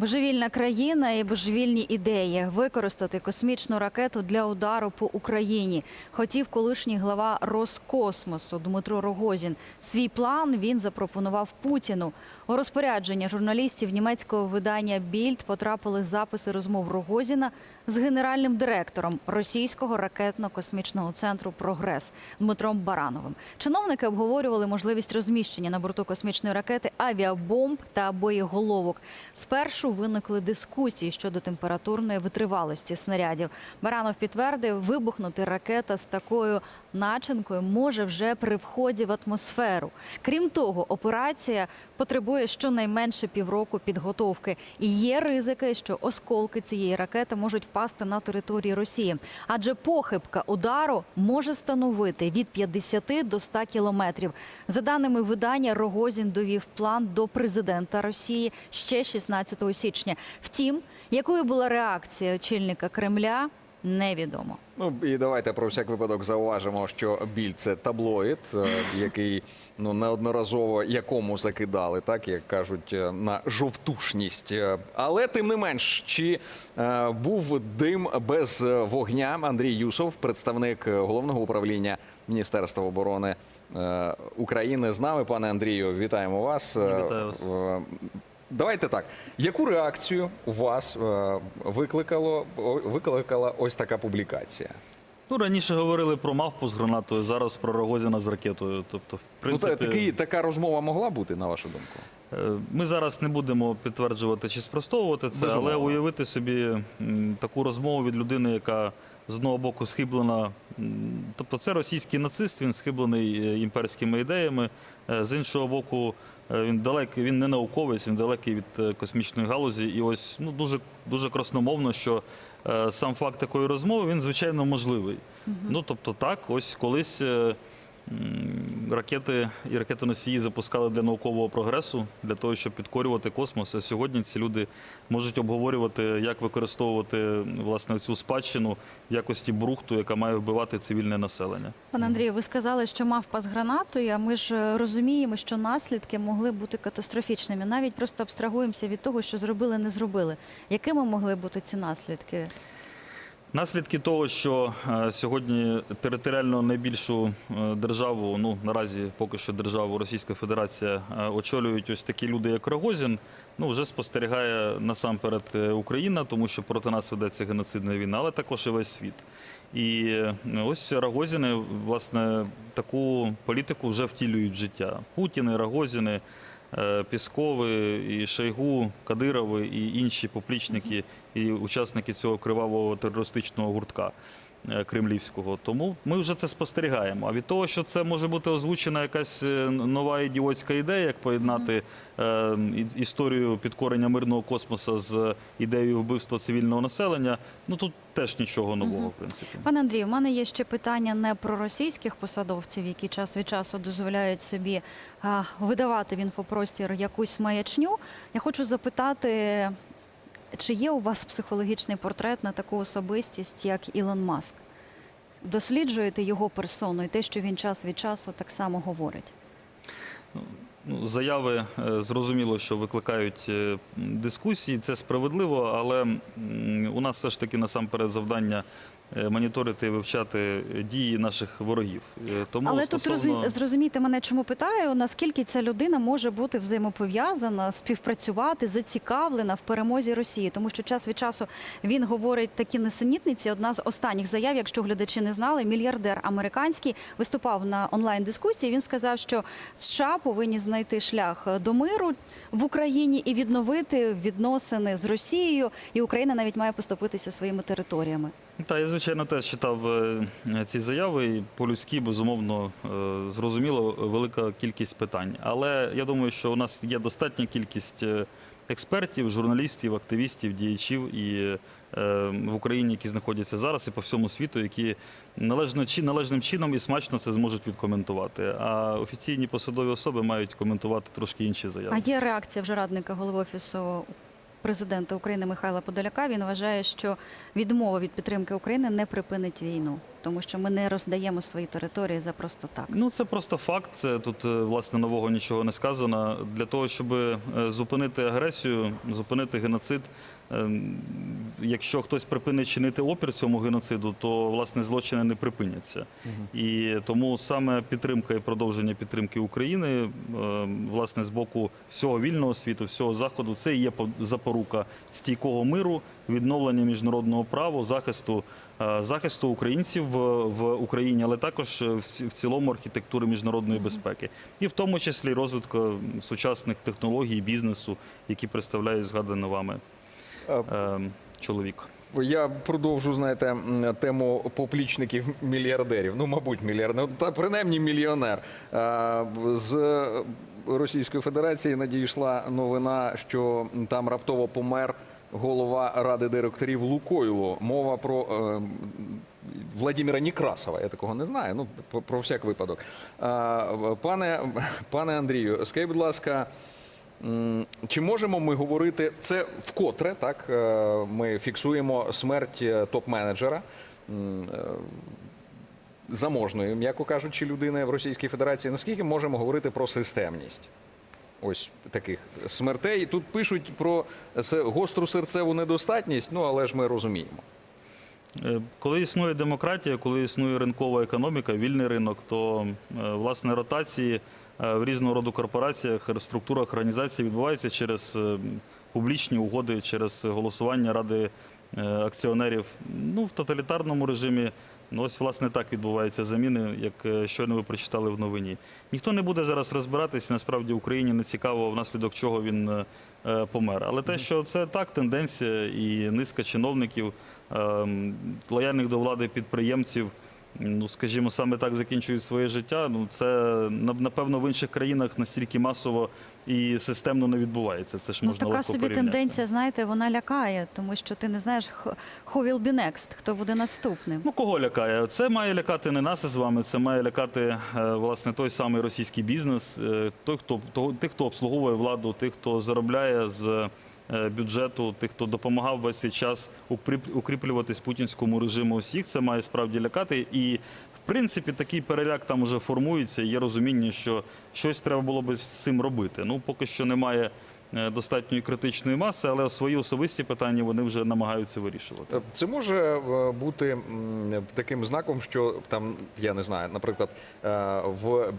Божевільна країна і божевільні ідеї використати космічну ракету для удару по Україні. Хотів колишній глава Роскосмосу Дмитро Рогозін. Свій план він запропонував Путіну. У розпорядження журналістів німецького видання Більд потрапили записи розмов Рогозіна з генеральним директором російського ракетно-космічного центру Прогрес Дмитром Барановим. Чиновники обговорювали можливість розміщення на борту космічної ракети авіабомб та боєголовок. Спершу виникли дискусії щодо температурної витривалості снарядів. Баранов підтвердив, вибухнути ракета з такою начинкою може вже при вході в атмосферу. Крім того, операція потребує щонайменше півроку підготовки. І є ризики, що осколки цієї ракети можуть впасти на території Росії, адже похибка удару може становити від 50 до 100 кілометрів. За даними видання, Рогозін довів план до президента Росії ще 16 січня. Втім, якою була реакція очільника Кремля, невідомо. Ну і давайте про всяк випадок зауважимо, що біль це таблоїд, е, який ну неодноразово якому закидали, так як кажуть, е, на жовтушність. Е, Але тим не менш, чи е, був дим без е, вогня? Андрій Юсов, представник е, головного управління Міністерства оборони е, України, з нами. Пане Андрію, вітаємо вас. Е, Вітаю вас. Давайте так. Яку реакцію у вас е, викликало викликала ось така публікація? Ну, раніше говорили про мавпу з гранатою, зараз про Рогозіна з ракетою. Тобто, в принципі, Ну, та, такий, така розмова могла бути, на вашу думку? е, ми зараз не будемо підтверджувати чи спростовувати це, Безумовно. але уявити собі таку розмову від людини, яка з одного боку схиблена. Тобто, це російський нацист, він схиблений е, імперськими ідеями. Е, З іншого боку, е, він далекий, він не науковець, він далекий від космічної галузі. І ось ну дуже дуже красномовно, що сам факт такої розмови він звичайно можливий. Ну тобто, так, ось колись. Ракети і ракетоносії запускали для наукового прогресу, для того, щоб підкорювати космос. А сьогодні ці люди можуть обговорювати, як використовувати власне цю спадщину в якості брухту, яка має вбивати цивільне населення. Пане Андрію, ви сказали, що мавпа з гранатою. А ми ж е, розуміємо, що наслідки могли бути катастрофічними. Навіть просто абстрагуємося від того, що зробили, не зробили. Якими могли бути ці наслідки? Наслідки того, що е, сьогодні територіально найбільшу е, державу, ну наразі поки що державу Російська Федерація е, очолюють ось такі люди, як Рогозін, ну вже спостерігає насамперед Україна, тому що проти нас ведеться геноцидна війна, але також і весь світ. І ось Рогозіни, власне, таку політику вже втілюють в життя. Путіни, Рогозіни. Е, Піскови, і Шойгу, Кадирови і інші поплічники і учасники цього кривавого терористичного гуртка е, кремлівського. Тому ми вже це спостерігаємо. А від того, що це може бути озвучена якась е, нова ідіотська ідея, як поєднати е, історію підкорення мирного космоса з ідеєю вбивства цивільного населення, ну тут теж нічого нового, в принципі. Пане Андрію, в мене є ще питання не про російських посадовців, які час від часу дозволяють собі а, видавати в інфопростір якусь маячню. Я хочу запитати, чи є у вас психологічний портрет на таку особистість, як Ілон Маск? Досліджуєте його персону і те, що він час від часу так само говорить? Ну, Заяви е, зрозуміло, що викликають е, дискусії, це справедливо, але у нас все ж таки насамперед завдання моніторити і вивчати дії наших ворогів. Е, Тому Але тут стосовно... розум- зрозумійте мене, чому питаю, наскільки ця людина може бути взаємопов'язана, співпрацювати, зацікавлена в перемозі Росії, тому що час від часу він говорить такі несенітниці. Одна з останніх заяв, якщо глядачі не знали, мільярдер американський виступав на онлайн дискусії. Він сказав, що США повинні знайти шлях до миру в Україні і відновити відносини з Росією, і Україна навіть має поступитися своїми територіями. Та я звичайно теж читав е, ці заяви. і По-людськи, безумовно, е, зрозуміло, велика кількість питань. Але я думаю, що у нас є достатня кількість е, експертів, журналістів, активістів, діячів і е, в Україні, які знаходяться зараз, і по всьому світу, які належно чи належним чином і смачно це зможуть відкоментувати. А офіційні посадові особи мають коментувати трошки інші заяви. А є реакція вже радника голови офісу президента України Михайла Подоляка. Він вважає, що відмова від підтримки України не припинить війну. тому що ми не роздаємо свої території за просто так. Ну, це просто факт. Тут е, власне нового нічого не сказано. Для того, щоб е, зупинити агресію, зупинити геноцид. Е, Якщо хтось припинить чинити опір цьому геноциду, то власне злочини не припиняться. І тому саме підтримка і продовження підтримки України, е, власне, з боку всього вільного світу, всього заходу, це і є по- запорука стійкого миру, відновлення міжнародного права, захисту е, захисту українців в, Україні, але також в, цілому архітектури міжнародної безпеки, і в тому числі розвитку сучасних технологій, бізнесу, які представляє згаданий вами Е, е, чоловік. Я продовжу, знаєте, тему поплічників мільярдерів. Ну, мабуть, мільярдер, ну, та принаймні мільйонер. Е, З Російської Федерації надійшла новина, що там раптово помер голова ради директорів Лукойлу. Мова про е, Владимира Некрасова. Я такого не знаю. Ну, про, про всяк випадок. Е, Пане, пане Андрію, скажіть, будь ласка. Чи можемо ми говорити це вкотре? Так е, ми фіксуємо смерть е, топ-менеджера е, заможної, м'яко кажучи, людини в Російській Федерації. Наскільки можемо говорити про системність? Ось таких смертей. Тут пишуть про гостру серцеву недостатність, ну але ж ми розуміємо. Коли існує демократія, коли існує ринкова економіка, вільний ринок, то власне ротації в різного роду корпораціях, структурах організацій відбуваються через е, публічні угоди, через голосування ради е, акціонерів. Ну, в тоталітарному режимі. Ну, ось, власне, так відбуваються заміни, як е, щойно ви прочитали в новині. Ніхто не буде зараз розбиратись, насправді Україні не цікаво, внаслідок чого він е, е, помер. Але те, що це так, тенденція і низка чиновників, ем, лояльних до влади підприємців, ну скажімо, саме так закінчують своє життя. Ну це напевно в інших країнах настільки масово і системно не відбувається. Це ж Ну, така легко собі порівняти. тенденція, знаєте, вона лякає, тому що ти не знаєш, who will be next, хто буде наступним. Ну кого лякає? Це має лякати не нас з вами. Це має лякати е, власне той самий російський бізнес, е, той, хто того- тих, хто обслуговує владу, тих, хто заробляє з бюджету, тих, хто допомагав весь цей час укріп- укріплюватись путінському режиму. Усіх це має справді лякати. І в принципі такий переляк там вже формується. Є розуміння, що щось треба було би з цим робити. Ну поки що немає. е, Достатньої критичної маси, але свої особисті питання вони вже намагаються вирішувати. Е, Це може е, бути таким знаком, що там я не знаю, наприклад, е, в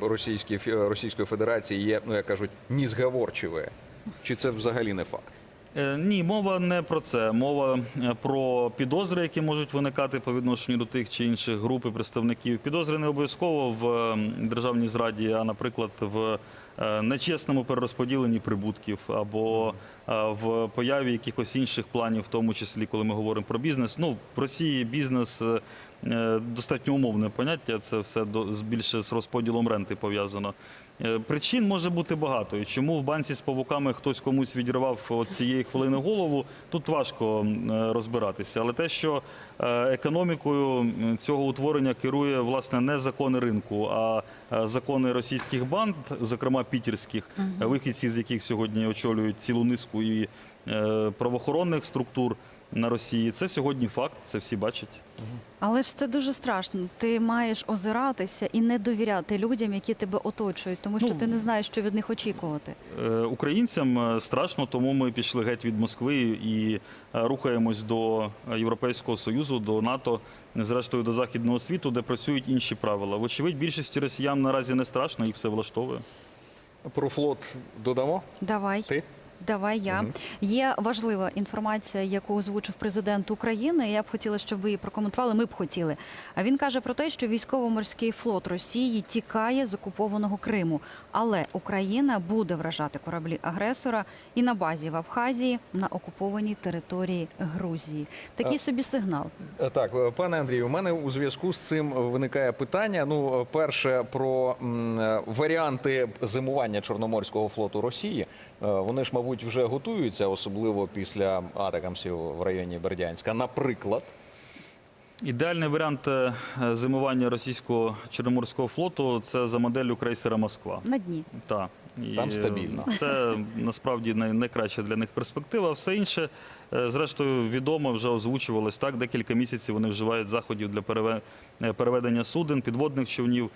Російської Фе- Російської Федерації є, ну як кажуть, незговорчиве. Чи це взагалі не факт? Е, Ні, мова не про це. Мова е, про підозри, які можуть виникати по відношенню до тих чи інших груп і представників. Підозри не обов'язково в державній зраді, а, наприклад, в е, нечесному перерозподіленні прибутків або в появі якихось інших планів, в тому числі коли ми говоримо про бізнес. Ну в Росії бізнес достатньо умовне поняття. Це все більше з розподілом ренти пов'язано. Е, Причин може бути багато. І чому в банці з павуками хтось комусь відірвав от цієї хвилини голову, тут важко е, розбиратися. Але те, що е, економікою цього утворення керує власне не закони ринку, а закони російських банд, зокрема пітерських, вихідці з яких сьогодні очолюють цілу низку і правоохоронних структур на Росії. Це сьогодні факт, це всі бачать. Але ж це дуже страшно. Ти маєш озиратися і не довіряти людям, які тебе оточують, тому що Ну, ти не знаєш, що від них очікувати. Е, Українцям е, страшно, тому ми пішли геть від Москви і е, рухаємось до Європейського союзу, до НАТО, зрештою до західного світу, де працюють інші правила. Вочевидь, більшості росіян наразі не страшно, їх все влаштовує. Про флот додамо? Давай. Ти? Давай я. Мгм. Є важлива інформація, яку озвучив президент України. Я б хотіла, щоб ви її прокоментували. Ми б хотіли. А він каже про те, що військово-морський флот Росії тікає з окупованого Криму, але Україна буде вражати кораблі агресора і на базі в Абхазії на окупованій території Грузії. Такий А- собі сигнал. Е, Так, е, пане Андрію, у мене у зв'язку з цим виникає питання. Ну, е, перше, про м, е, варіанти зимування Чорноморського флоту Росії. Е, Вони ж, мабуть, вже готуються, особливо після атакамсів в районі Бердянська. Наприклад, Ідеальний варіант е, зимування російського Чорноморського флоту це за моделлю крейсера Москва. На дні. Так. І, Там е, стабільно. Це насправді найкраща для них перспектива. Все інше, е, зрештою, відомо вже озвучувалось так. Декілька місяців вони вживають заходів для переведення суден, підводних човнів,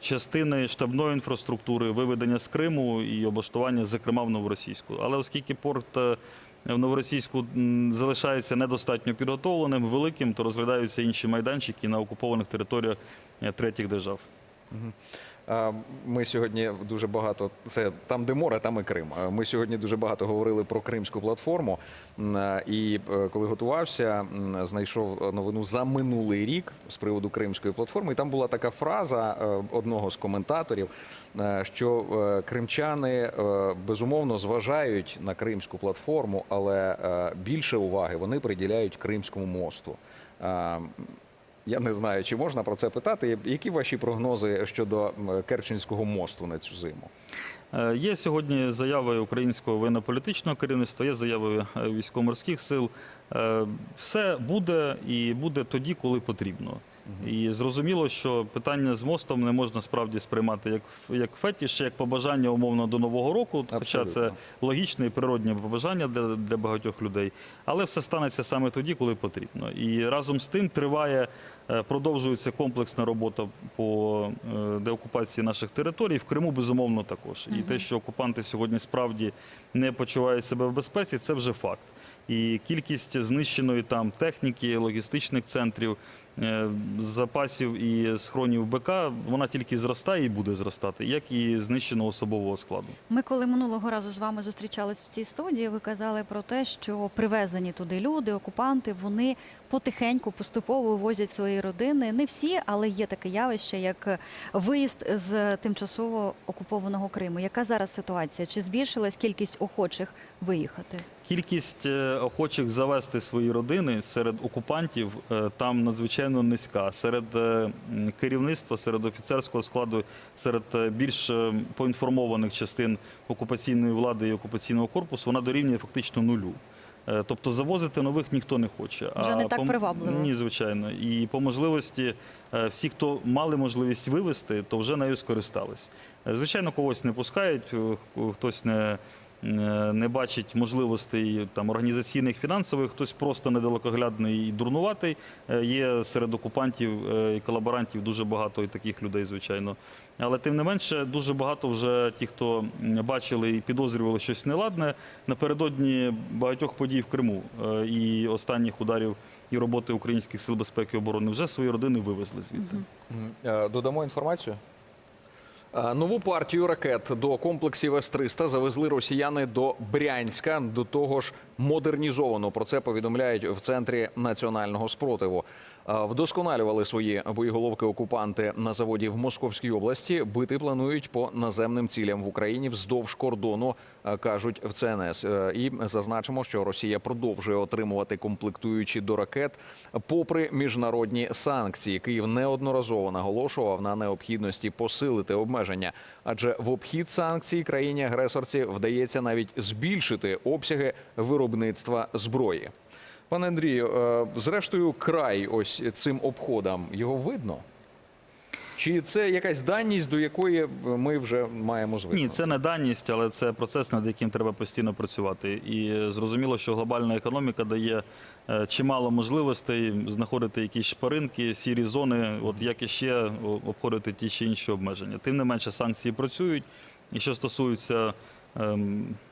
частини штабної інфраструктури, виведення з Криму і облаштування, зокрема, в новоросійську. Але оскільки порт е, в новоросійську залишається недостатньо підготовленим, великим, то розглядаються інші майданчики на окупованих територіях е, третіх держав. Ми сьогодні дуже багато це там, де море, там і Крим. Ми сьогодні дуже багато говорили про кримську платформу. І е, коли готувався, знайшов новину за минулий рік з приводу кримської платформи. І там була така фраза е, одного з коментаторів, е, що кримчани безумовно зважають на кримську платформу, але більше уваги вони приділяють Кримському мосту. Я не знаю, чи можна про це питати. Які ваші прогнози щодо Керченського мосту на цю зиму? Е, Є сьогодні заяви українського воєнно-політичного керівництва, є заяви е, військово-морських сил. Е, Все буде і буде тоді, коли потрібно. І зрозуміло, що питання з мостом не можна справді сприймати як, як фетіш, як побажання умовно до нового року. Хоча це логічне і природне побажання для, для багатьох людей. Але все станеться саме тоді, коли потрібно. І разом з тим триває, продовжується комплексна робота по е, деокупації наших територій. В Криму, безумовно, також. І те, що окупанти сьогодні справді не почувають себе в безпеці, це вже факт. І кількість знищеної там техніки, логістичних центрів, е, запасів і схронів БК, вона тільки зростає і буде зростати, як і знищеного особового складу. Ми коли минулого разу з вами зустрічались в цій студії, ви казали про те, що привезені туди люди, окупанти, вони потихеньку поступово вивозять свої родини. Не всі, але є таке явище, як виїзд з тимчасово окупованого Криму. Яка зараз ситуація? Чи збільшилась кількість охочих виїхати? Кількість е, охочих завести свої родини серед окупантів е, там надзвичайно низька. Серед е, керівництва, серед офіцерського складу, серед більш поінформованих частин окупаційної влади і окупаційного корпусу вона дорівнює фактично нулю. Е, Тобто завозити нових ніхто не хоче. Вже не так по- привабливо. Ні, звичайно. І по можливості е, всі, хто мали можливість вивезти, то вже нею скористались. Е, Звичайно, когось не пускають, хтось не не бачить можливостей там організаційних, фінансових, хтось просто недалекоглядний і дурнуватий. Е, Є серед окупантів е, і колаборантів дуже багато і таких людей, звичайно. Але тим не менше, дуже багато вже ті, хто бачили і підозрювали щось неладне напередодні багатьох подій в Криму е, і останніх ударів і роботи українських сил безпеки і оборони вже свої родини вивезли звідти. Е, Додамо інформацію. Е, Нову партію ракет до комплексів С-300 завезли росіяни до Брянська, до того ж модернізовано. Про це повідомляють в центрі національного спротиву. Е, Вдосконалювали свої боєголовки окупанти на заводі в Московській області. Бити планують по наземним цілям в Україні вздовж кордону, е, кажуть в ЦНС. Е, І зазначимо, що Росія продовжує отримувати комплектуючі до ракет, попри міжнародні санкції. Київ неодноразово наголошував на необхідності посилити обмеження, адже в обхід санкцій країні агресорці вдається навіть збільшити обсяги виробництва зброї. Пане Андрію, е, зрештою, край ось цим обходам його видно? Чи це якась даність, до якої ми вже маємо звикнути? Ні, це не даність, але це процес, над яким треба постійно працювати. І зрозуміло, що глобальна економіка дає е, чимало можливостей знаходити якісь шпаринки, сірі зони, от як іще обходити ті чи інші обмеження. Тим не менше, санкції працюють. І що стосується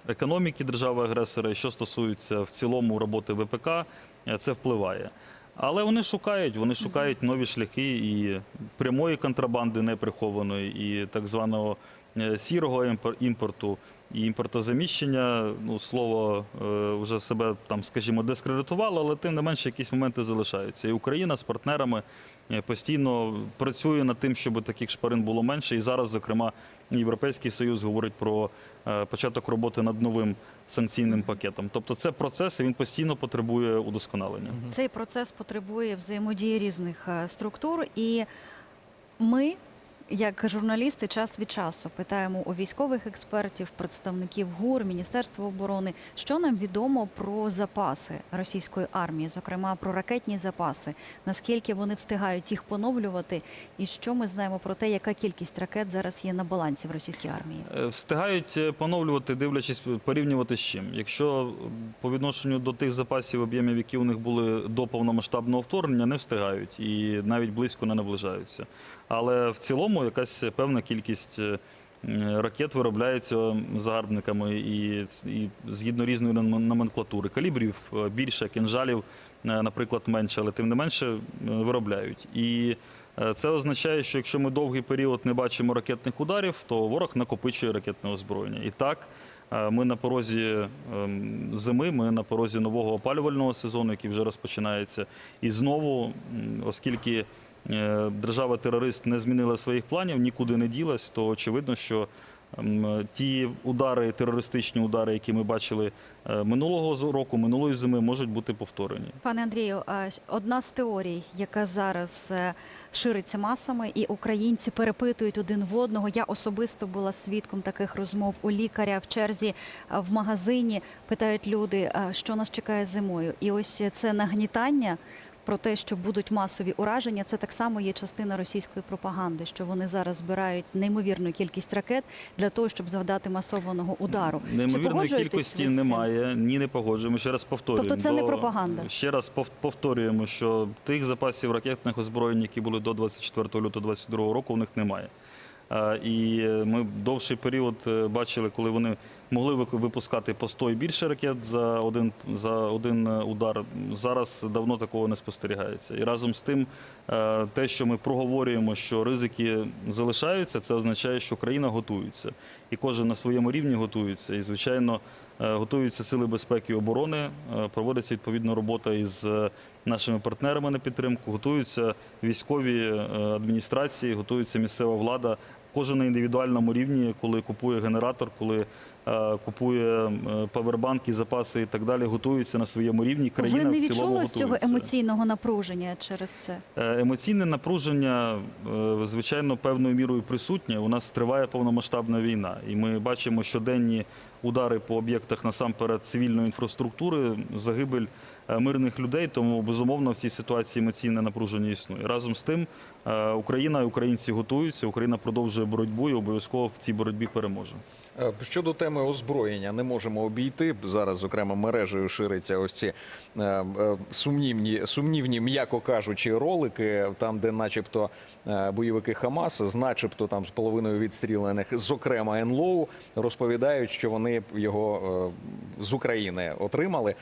економіки держави-агресора, що стосується в цілому роботи ВПК, е, це впливає. Але вони шукають, вони шукають нові шляхи і прямої контрабанди неприхованої, і так званого е, сірого імпорту, і імпортозаміщення. Ну, слово е, вже себе там, скажімо, дискредитувало, але тим не менше якісь моменти залишаються. І Україна з партнерами постійно працює над тим, щоб таких шпарин було менше. І зараз, зокрема, Європейський Союз говорить про е, початок роботи над новим санкційним пакетом. Тобто це процес, і він постійно потребує удосконалення. Цей процес потребує взаємодії різних е, структур, і ми, як журналісти, час від часу питаємо у військових експертів, представників ГУР, Міністерства оборони, що нам відомо про запаси російської армії, зокрема про ракетні запаси, наскільки вони встигають їх поновлювати, і що ми знаємо про те, яка кількість ракет зараз є на балансі в російській армії. Е, Встигають е, поновлювати, дивлячись, порівнювати з чим. Якщо е, по відношенню до тих запасів об'ємів, які у них були до повномасштабного вторгнення, не встигають і навіть близько не наближаються. Але в цілому якась певна кількість е, ракет виробляється загарбниками і, і згідно різної номенклатури. Калібрів е, більше, кінжалів, е, наприклад, менше, але тим не менше виробляють. І Це означає, що якщо ми довгий період не бачимо ракетних ударів, то ворог накопичує ракетне озброєння. І так, ми на порозі зими, ми на порозі нового опалювального сезону, який вже розпочинається. І знову, оскільки держава-терорист не змінила своїх планів, нікуди не ділась, то очевидно, що ті удари, терористичні удари, які ми бачили е, минулого року, минулої зими, можуть бути повторені. Пане Андрію, одна з теорій, яка зараз е, шириться масами, і українці перепитують один в одного. Я особисто була свідком таких розмов у лікаря в черзі в магазині. Питають люди, що нас чекає зимою. І ось це нагнітання. Про те, що будуть масові ураження, це так само є частина російської пропаганди, що вони зараз збирають неймовірну кількість ракет для того, щоб завдати масованого удару. Неймовірної кількості немає. Ні, не погоджуємо. Ще раз повторюємо. Тобто це не пропаганда? Ще раз повторюємо, що тих запасів ракетних озброєнь, які були до 24 лютого 2022 року, у них немає. І е, ми довший період е, бачили, коли вони могли випускати по 100 і більше ракет за один, за один е, удар. Зараз давно такого не спостерігається. І разом з тим, е, те, що ми проговорюємо, що ризики залишаються, це означає, що країна готується. І кожен на своєму рівні готується. І, звичайно, е, готуються сили безпеки і оборони, проводиться відповідна робота із нашими партнерами на підтримку, готуються військові адміністрації, готується місцева влада. Кожен на індивідуальному рівні, коли купує генератор, коли е, купує е, павербанки, запаси і так далі, готується на своєму рівні. Країна Ви не відчули з цього емоційного напруження через це? Е, Емоційне напруження, звичайно, певною мірою присутнє. У нас триває повномасштабна війна, і ми бачимо щоденні удари по об'єктах насамперед цивільної інфраструктури, загибель мирних людей. Тому безумовно в цій ситуації емоційне напруження існує. Разом з тим, Україна і українці готуються. Україна продовжує боротьбу і обов'язково в цій боротьбі переможе. Е, Щодо теми озброєння, не можемо обійти. Зараз, зокрема, мережею шириться ось ці е, е, сумнівні, сумнівні, м'яко кажучи, ролики, там, де, начебто, е, бойовики Хамас, з начебто там з половиною відстрілених, зокрема НЛОУ, розповідають, що вони його е, з України отримали.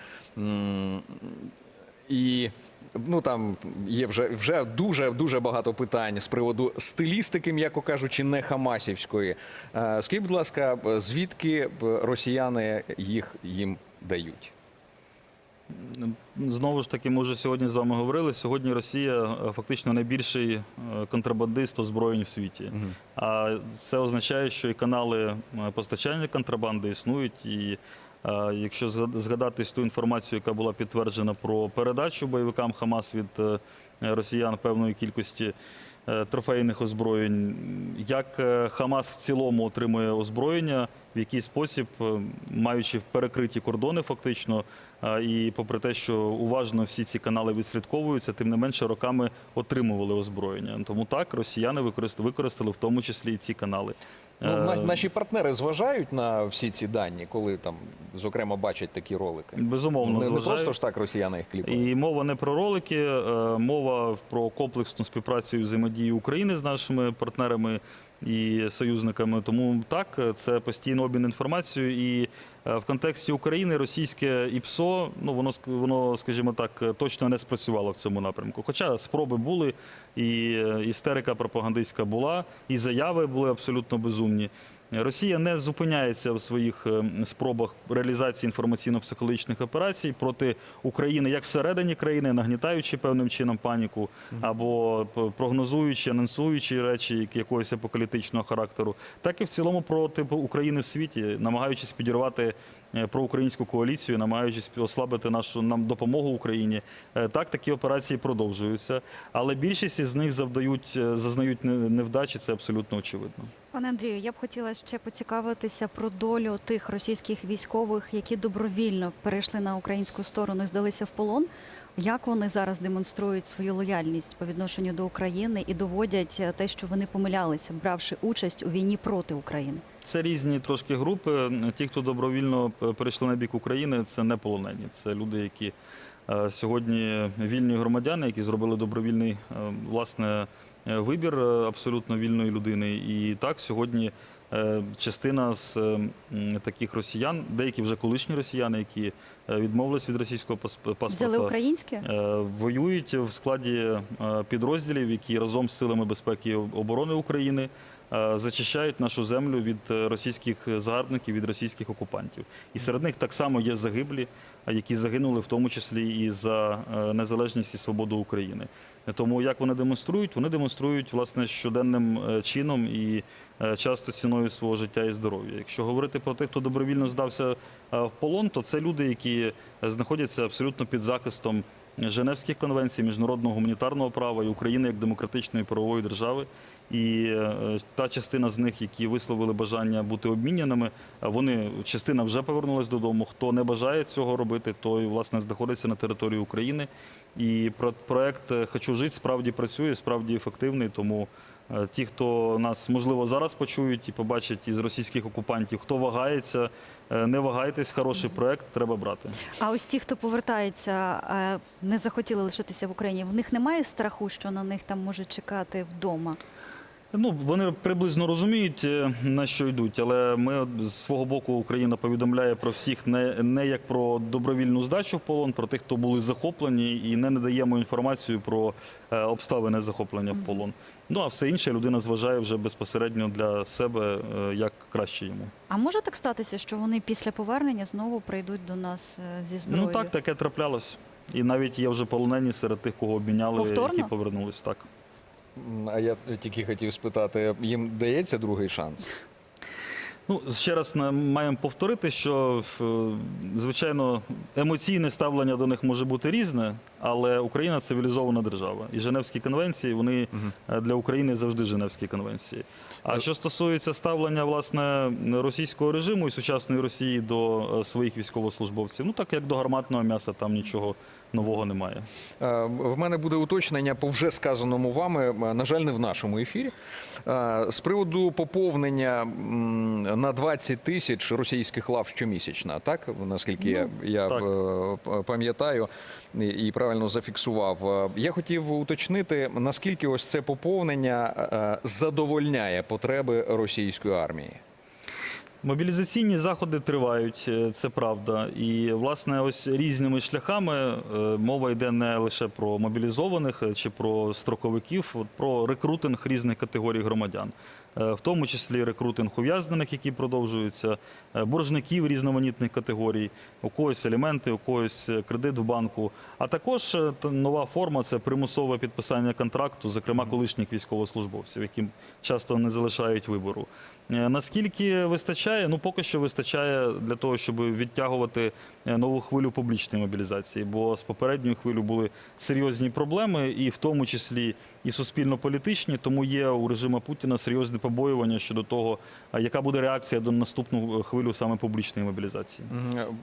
І ну там є вже вже дуже дуже багато питань з приводу стилістики, м'яко кажучи, не хамасівської. Е, Скажіть, будь ласка, звідки росіяни їх їм дають? Знову ж таки, ми вже сьогодні з вами говорили. Сьогодні Росія е, фактично найбільший е, контрабандист озброєнь в світі. А це означає, що і канали постачання контрабанди існують. І якщо згад- згадати ту інформацію, яка була підтверджена про передачу бойовикам Хамас від е, росіян певної кількості е, трофейних озброєнь, як е, Хамас в цілому отримує озброєння, в який спосіб, е, маючи перекриті кордони, фактично, е, і попри те, що уважно всі ці канали відслідковуються, тим не менше роками отримували озброєння. Тому так росіяни використали в тому числі і ці канали. Ну, Е, наші партнери зважають на всі ці дані, коли там, зокрема, бачать такі ролики. Безумовно, не, не просто ж так росіяни їх кліпають. І мова не про ролики, е, мова про комплексну співпрацю і взаємодію України з нашими партнерами і союзниками. Тому так, це постійний обмін інформацією. І е, в контексті України російське ІПСО, ну воно воно, скажімо так, точно не спрацювало в цьому напрямку. Хоча спроби були, і е, істерика пропагандистська була, і заяви були абсолютно безумні. Росія не зупиняється в своїх е, спробах реалізації інформаційно-психологічних операцій проти України як всередині країни, нагнітаючи певним чином паніку, або прогнозуючи, анонсуючи речі як- якогось апокаліптичного характеру, так і в цілому проти України в світі, намагаючись підірвати е, проукраїнську коаліцію, намагаючись ослабити нашу нам допомогу Україні. Е, Так, такі операції продовжуються, але більшість із них завдають, зазнають невдачі, це абсолютно очевидно. Пане Андрію, я б хотіла ще поцікавитися про долю тих російських військових, які добровільно перейшли на українську сторону і здалися в полон. Як вони зараз демонструють свою лояльність по відношенню до України і доводять е, те, що вони помилялися, бравши участь у війні проти України? Це різні трошки групи. Ті, хто добровільно перейшли на бік України, це не полонені. Це люди, які е, сьогодні вільні громадяни, які зробили добровільний е, власне е, вибір е, абсолютно вільної людини. І так сьогодні е, частина з е, таких росіян, деякі вже колишні росіяни, які е, відмовились від російського пас- паспорта. Взяли українське? Е, Воюють в складі е, підрозділів, які разом з силами безпеки і оборони України е, зачищають нашу землю від е, російських загарбників, від російських окупантів. І серед них так само є загиблі, е, які загинули в тому числі і за е, незалежність і свободу України. Тому як вони демонструють? Вони демонструють власне щоденним е, чином і е, часто ціною свого життя і здоров'я. Якщо говорити про тих, хто добровільно здався е, в полон, то це люди, які знаходяться абсолютно під захистом Женевських конвенцій, міжнародного гуманітарного права і України як демократичної правової держави. І е, та частина з них, які висловили бажання бути обміняними, е, вони частина вже повернулася додому. Хто не бажає цього робити, той власне знаходиться на території України. І про- проект е, Хочу жити справді працює, справді ефективний. Тому ті, хто нас можливо зараз почують і побачать із російських окупантів, хто вагається, е, не вагайтесь, хороший проект треба брати. А ось ті, хто повертаються, е, не захотіли лишитися в Україні. В них немає страху, що на них там може чекати вдома. Ну, вони приблизно розуміють, е, на що йдуть, але ми з свого боку Україна повідомляє про всіх не, не як про добровільну здачу в полон, про тих, хто були захоплені, і не надаємо інформацію про е, обставини захоплення в полон. Ну а все інше людина зважає вже безпосередньо для себе, е, як краще йому. А може так статися, що вони після повернення знову прийдуть до нас зі зброєю? Ну так, таке траплялось. І навіть є вже полонені серед тих, кого обміняли, Повторно? які повернулись. Так. А я тільки хотів спитати, їм дається другий шанс? Ну, ще раз маємо повторити, що е, звичайно емоційне ставлення до них може бути різне, але Україна цивілізована держава. І Женевські конвенції вони е, для України завжди Женевські конвенції. А що стосується ставлення власне російського режиму і сучасної Росії до е, своїх військовослужбовців, ну так як до гарматного м'яса, там нічого нового немає. Е, В мене буде уточнення по вже сказаному вами, е, на жаль, не в нашому ефірі. Е, З приводу поповнення на 20 тисяч російських лав щомісячно, так? Наскільки я, я так. пам'ятаю і- правильно зафіксував. Я хотів уточнити, наскільки ось це поповнення задовольняє потреби російської армії. Мобілізаційні заходи тривають, е, це правда. І власне, ось різними шляхами е, мова йде не лише про мобілізованих е, чи про строковиків, про рекрутинг різних категорій громадян, в тому числі рекрутинг ув'язнених, які продовжуються, е, боржників різноманітних категорій, у когось елементи, у когось е, кредит в банку. А також е, нова форма це примусове підписання контракту, зокрема колишніх військовослужбовців, яким часто не залишають вибору. Е, Наскільки вистачає? Ну поки що вистачає для того, щоб відтягувати е, нову хвилю публічної мобілізації, бо з попередньою хвилю були серйозні проблеми, і в тому числі і суспільно-політичні. Тому є у режиму Путіна серйозне побоювання щодо того, яка буде реакція до наступну хвилю саме публічної мобілізації.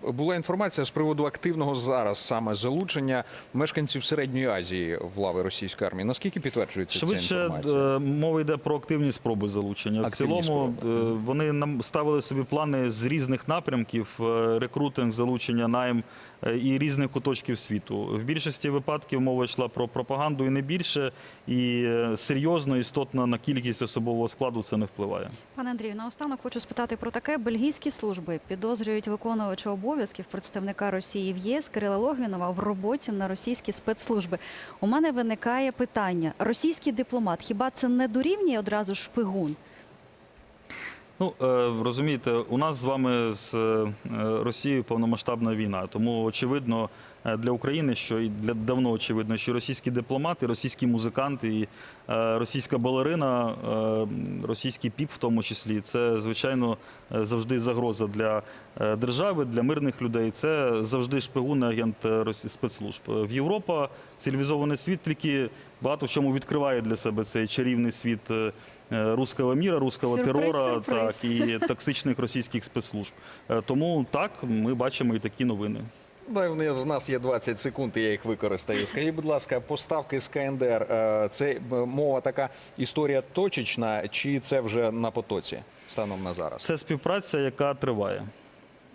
Була інформація з приводу активного зараз саме залучення мешканців Середньої Азії в лави російської армії. Наскільки підтверджується ця інформація? е, мова йде про активні спроби залучення. В цілому спроби. е, вони нам ставили собі плани з різних напрямків: е, рекрутинг, залучення найм е, і різних куточків світу. В більшості випадків мова йшла про пропаганду і не більше, і е, серйозно, істотно на кількість особового складу це не впливає. Пане Андрію, наостанок хочу спитати про таке. Бельгійські служби підозрюють виконувача обов'язків представника Росії в ЄС Кирила Логвінова в роботі на російські спецслужби. У мене виникає питання: російський дипломат, хіба це не дорівнює одразу шпигун? Ну е, розумієте, у нас з вами з е, Росією повномасштабна війна. Тому очевидно для України, що і для давно очевидно, що російські дипломати, російські музиканти, і е, російська балерина, е, російський піп, в тому числі, це звичайно е, завжди загроза для е, держави, для мирних людей. Це завжди шпигун, агент е, спецслужб. Е, В Європа цивілізований світ тільки багато в чому відкриває для себе цей чарівний світ. е, е, Руського міра, руського Сюрприз, терора сюрприз. так і токсичних російських спецслужб. Е, Тому так ми бачимо і такі новини. Ну, в в нас є 20 секунд, і я їх використаю. Скажіть, будь ласка, поставки з КНДР, е, це е, мова така історія точечна, чи це вже на потоці станом на зараз? Це співпраця, яка триває.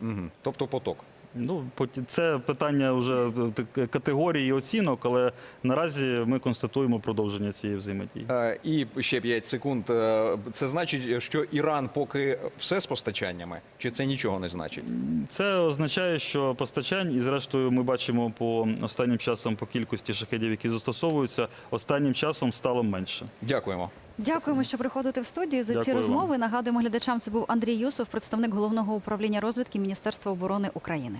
Угу. Тобто поток. Ну, це питання вже е, категорії оцінок, але наразі ми констатуємо продовження цієї взаємодії. Е, І ще 5 секунд. Е, Це значить, що Іран поки все з постачаннями, чи це нічого не значить? Це означає, що постачань, і зрештою ми бачимо по останнім часом по кількості шахедів, які застосовуються, останнім часом стало менше. Дякуємо. Дякуємо, що приходите в студію за ці розмови. вам. Нагадуємо глядачам, це був Андрій Юсов, представник головного управління розвідки Міністерства оборони України.